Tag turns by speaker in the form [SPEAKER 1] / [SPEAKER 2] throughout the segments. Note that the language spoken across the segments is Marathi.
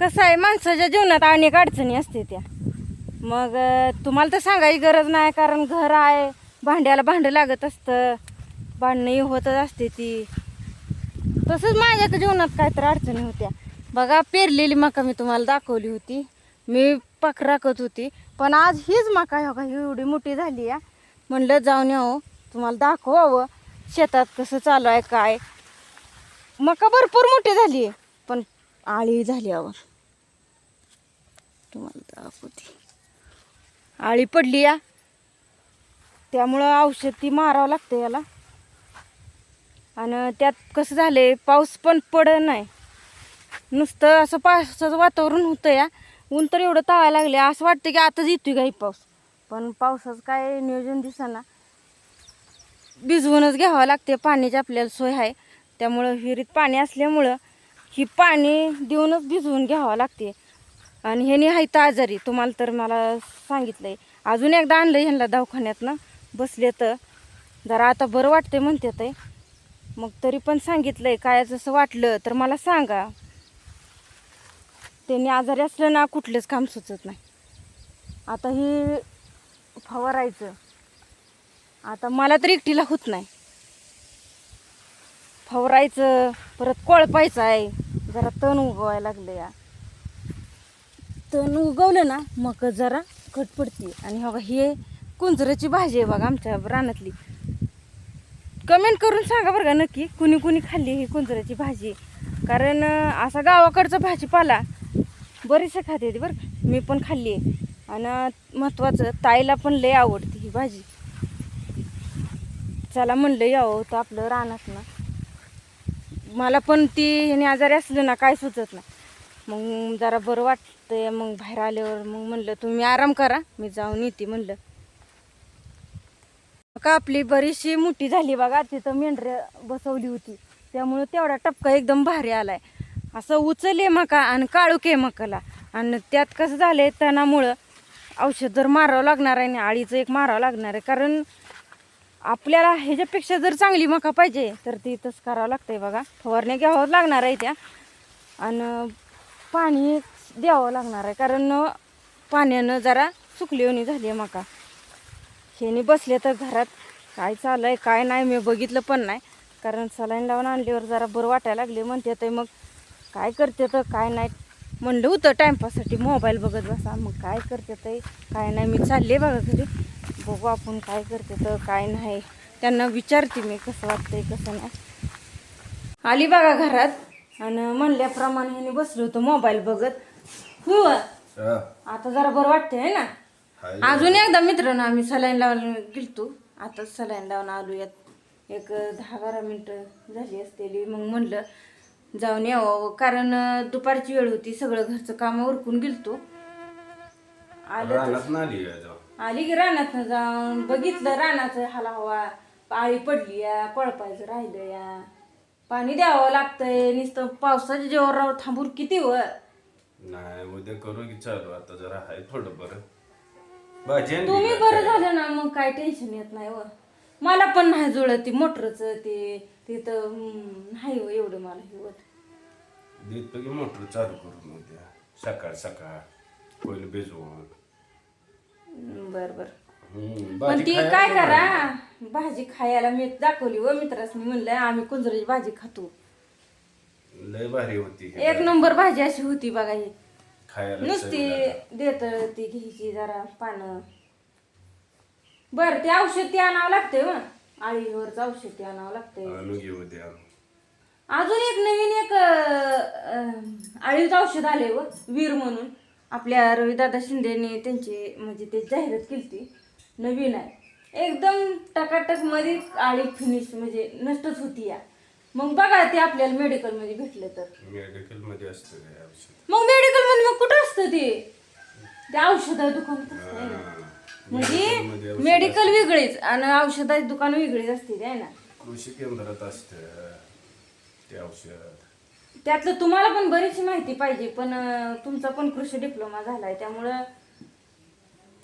[SPEAKER 1] कसं आहे माणसाच्या जीवनात अनेक अडचणी असते त्या. मग तुम्हाला तर सांगायची गरज नाही कारण घर आहे भांड्याला भांडं लागत असतं भांडणंही होतच असते ती. तसंच माझ्या जीवनात काय तर अडचणी होत्या. बघा पेरलेली मका मी तुम्हाला दाखवली होती. मी पाक राखत होती. पण आज हीच मका हो का ही एवढी मोठी झाली आहे. म्हणलं जाऊन यावं तुम्हाला दाखवावं. शेतात कसं चालू आहे काय. मका भरपूर मोठी झाली आहे पण आळी झाल्यावर तुम्हाला दाखवते. आळी पडली या. त्यामुळं औषध ती मारावं लागतं याला. आणि त्यात कसं झालंय पाऊस पण पड नाही. नुसतं असं पावसाचं वातावरण होतं या. ऊन तर एवढं तावायला लागले असं वाटतं की आताच येतोय काही पाऊस? पण पावसाचं काय नियोजन दिसाना. भिजवूनच घ्यावं लागते पाण्याची आपल्याला सोय आहे. त्यामुळं विहिरीत पाणी असल्यामुळं ही पाणी देऊनच भिजवून घ्यावं लागते आणि ह्यानी आहे तर आजारी. तुम्हाला तर मला सांगितलंय. अजून एकदा आणलं ह्यांना दवाखान्यातनं. बसले तर. जरा आता बरं वाटते म्हणते ते. मग तरी पण सांगितलंय. काय जसं वाटलं तर मला सांगा. त्यांनी आजारी असलं ना कुठलंच काम सुचत नाही. आता ही फवारायचं. आता मला तर एकटीला होत नाही. फवारायचं परत कोळपायचं आहे. जरा तण उगवायला लागलं या. तण उगवलं ना मग जरा कट पडते. आणि बघा हे कुंजराची भाजी आहे बघा आमच्या रानातली. कमेंट करून सांगा बरं का नक्की कुणी कुणी खाल्ली ही कुंजराची भाजी कारण असा गावाकडचा भाजीपाला बरीचसे खाते बरं का. मी पण खाल्ली आहे. आणि महत्त्वाचं ताईला पण लय आवडते ही भाजी. चला म्हणलं यावं तर आपलं रानात ना मला पण ती ह्याने आजारी असलं ना काय सुचत ना मग जरा बरं ते मग बाहेर आल्यावर मग म्हणलं तुम्ही आराम करा मी जाऊन येते म्हणलं. का आपली बरीचशी मोठी झाली बघा तिथं मेंढऱ्या बसवली होती. त्यामुळं तेवढा टपका एकदम भारी आलाय. असं उचले मका आणि काळुके मकाला. आणि त्यात कसं झालंय तणामुळं औषध जर मारावं लागणार आहे आणि आळीचं एक मारावं लागणार आहे कारण आपल्याला ह्याच्यापेक्षा जर चांगली मका पाहिजे तर ती तसं करावं लागतंय बघा. फवारण्या घ्यावं लागणार आहे त्या. आणि पाणी द्यावं लागणार आहे. कारण पाण्यानं जरा सुकली झाली आहे मका. हेनी बसले तर घरात काय चालू आहे काय नाही मी बघितलं पण नाही. कारण सलाईन लावून आणल्यावर जरा बरं वाटायला लागले म्हणते तर मग काय करते तर काय नाही. म्हणलं होतं टाईमपाससाठी मोबाईल बघत बसा. मग काय करते तर काय नाही मी चालले बघा घरी. बघू आपण काय करते तर काय नाही. त्यांना विचारते मी कसं वाटतंय कसं नाही. आली बघा घरात. आणि म्हणल्याप्रमाणे बसलो होतं मोबाईल बघत. हो
[SPEAKER 2] हा,
[SPEAKER 1] आता जरा बरं वाटतंय ना?
[SPEAKER 2] हाय.
[SPEAKER 1] अजून एकदा मित्रांनो आम्ही सलाईन लावून गेलतो. आताच सलाईन लावून आलो यात. एक दहा बारा मिनटं झाली असतेली. मग म्हणलं जाऊन यावं. कारण अं, दुपारची वेळ होती. सगळं घरचं काम उरकून गेलतो. आलं
[SPEAKER 2] रानात नाली आहे जाऊ.
[SPEAKER 1] आली की रानात जाऊन. बघितलं रानाचं हाला हवा. आळी पडली या पळपायचं राहिलं या. पाणी द्यावं लागतंय. नुसतं पावसाच्या जेव्हा थांबून किती व
[SPEAKER 2] नाही उद्या करू की चालू आता जरा आहे थोडं बरं भाजी आणली
[SPEAKER 1] तुम्ही
[SPEAKER 2] का?
[SPEAKER 1] बरं झालं ना मग काय टेन्शन येत नाही व. मला पण नाही जुळत ती मोटरच ते तिथं हम्म, नाही हो एवढं मला हे होत.
[SPEAKER 2] देतो की मोटर चालू करून उद्या. सकाळ सकाळ. पहिले भिजवून.
[SPEAKER 1] बर बर.
[SPEAKER 2] हम्म,
[SPEAKER 1] पण
[SPEAKER 2] भाजी
[SPEAKER 1] ती
[SPEAKER 2] खायला
[SPEAKER 1] काय करा. भाजी खायला मी दाखवली व मित्रास मी म्हणलं आम्ही कुंजराची भाजी खातो.
[SPEAKER 2] लय भारी होती ही
[SPEAKER 1] एक नंबर भाजी अशी होती बघा ही.
[SPEAKER 2] खायला
[SPEAKER 1] नुसती. देत ती घ्यायची जरा पानं. बर ते औषध ते आणावं लागतंय व आळीवरचं औषध ते आणावं लागतंय.
[SPEAKER 2] आणू
[SPEAKER 1] अजून एक नवीन एक आळीचं औषध आले व वीर म्हणून. आपल्या रविदादा शिंदेने त्यांची म्हणजे ते जाहिरात केली नवीन आहे. एकदम टकाटकमध्ये आळी फिनिश म्हणजे नष्टच होती या. मग बघा ते आपल्याला मेडिकलमध्ये भेटलं तर.
[SPEAKER 2] मेडिकलमध्ये असतं औषध.
[SPEAKER 1] मग मेडिकलमध्ये मग कुठं असतं ते? ते औषध दुकान आहे ना. म्हणजे मेडिकल वेगळीच आणि औषधाची दुकान वेगळीच असते ते आहे ना.
[SPEAKER 2] कृषी केंद्रात असतं ते औषध.
[SPEAKER 1] त्यातलं तुम्हाला पण बरीचशी माहिती पाहिजे पण अं, तुमचा पण कृषी डिप्लोमा झालाय त्यामुळं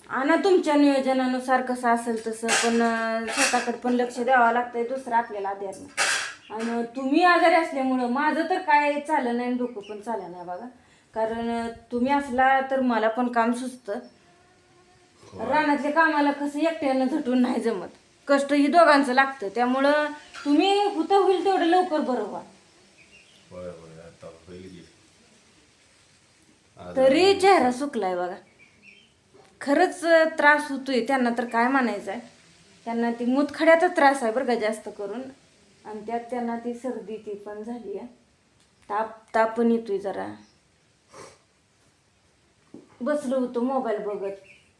[SPEAKER 1] आणा तुमच्या नियोजनानुसार कसं असेल तसं पण अं, स्वतःकडे पण लक्ष द्यावं लागतंय दुसरं आपल्याला अध्यात्म. आणि तुम्ही आजारी असल्यामुळं माझं तर काय चाललं नाही आणि डोकं पण चाललं नाही बघा. कारण तुम्ही असला तर मला पण काम सुचतं. रानातल्या कामाला कसं एकट्यानं झटून नाही जमत. कष्ट ही दोघांचं लागतं. त्यामुळं तुम्ही होतं होईल तेवढं लवकर बरोबर
[SPEAKER 2] होय होय. आता होईल की. आज
[SPEAKER 1] तरी चेहरा सुकलाय बघा. खरंच त्रास होतोय. त्यांना तर काय म्हणायचं आहे त्यांना ती मुतखड्याचा त्रास आहे बरं का जास्त करून. आणि त्यात त्यांना ती सर्दी ती पण झाली आहे. ताप ताप पण येतोय जरा. बसलो होतो मोबाईल बघत.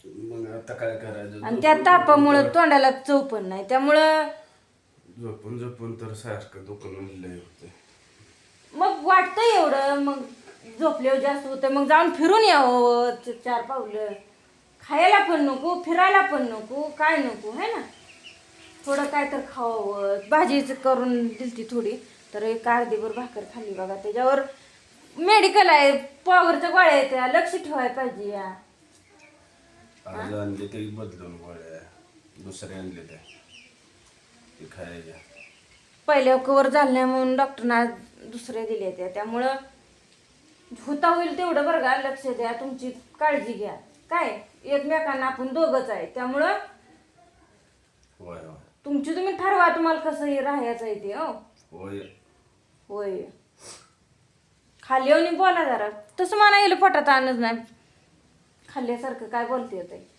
[SPEAKER 2] मग आता काय करायचं?
[SPEAKER 1] आणि त्या तापामुळं तोंडाला चव पण नाही. त्यामुळं
[SPEAKER 2] झोपून झोपून तर सारखं दुकान लय होते
[SPEAKER 1] मग वाटतं एवढं. मग झोपल्यावर जास्त होतं. मग जाऊन फिरून यावं. च- चार पावलं. खायला पण नको फिरायला पण नको काय नको है ना? थोडं काय तर खावावं भाजीच करून दिलती थोडी तर एक अर्धीभर भाकर खाल्ली बघा. त्याच्यावर मेडिकल आहे पॉवरच्या गोळ्या आहेत त्या लक्ष ठेवायला पाहिजे या.
[SPEAKER 2] आज आणले ते बदलून गोळ्या. दुसरे आणले त्या ते खायच्या
[SPEAKER 1] पहिल्या कवर झालं नाही म्हणून डॉक्टरना दुसरे दिले त्या. त्यामुळं होता होईल तेवढं बरं का? लक्ष द्या तुमची काळजी घ्या. काय? एकमेकांना आपण दोघंच आहे. त्यामुळं
[SPEAKER 2] होय होय.
[SPEAKER 1] तुमची तुम्ही ठरवा तुम्हाला कसं हे राहायचं आहे ते हो.
[SPEAKER 2] होय.
[SPEAKER 1] होय. खाली येऊन बोला जरा. तसं म्हणा गेलं पोटात आणच नाही. खाल्ल्यासारखं काय बोलते ते?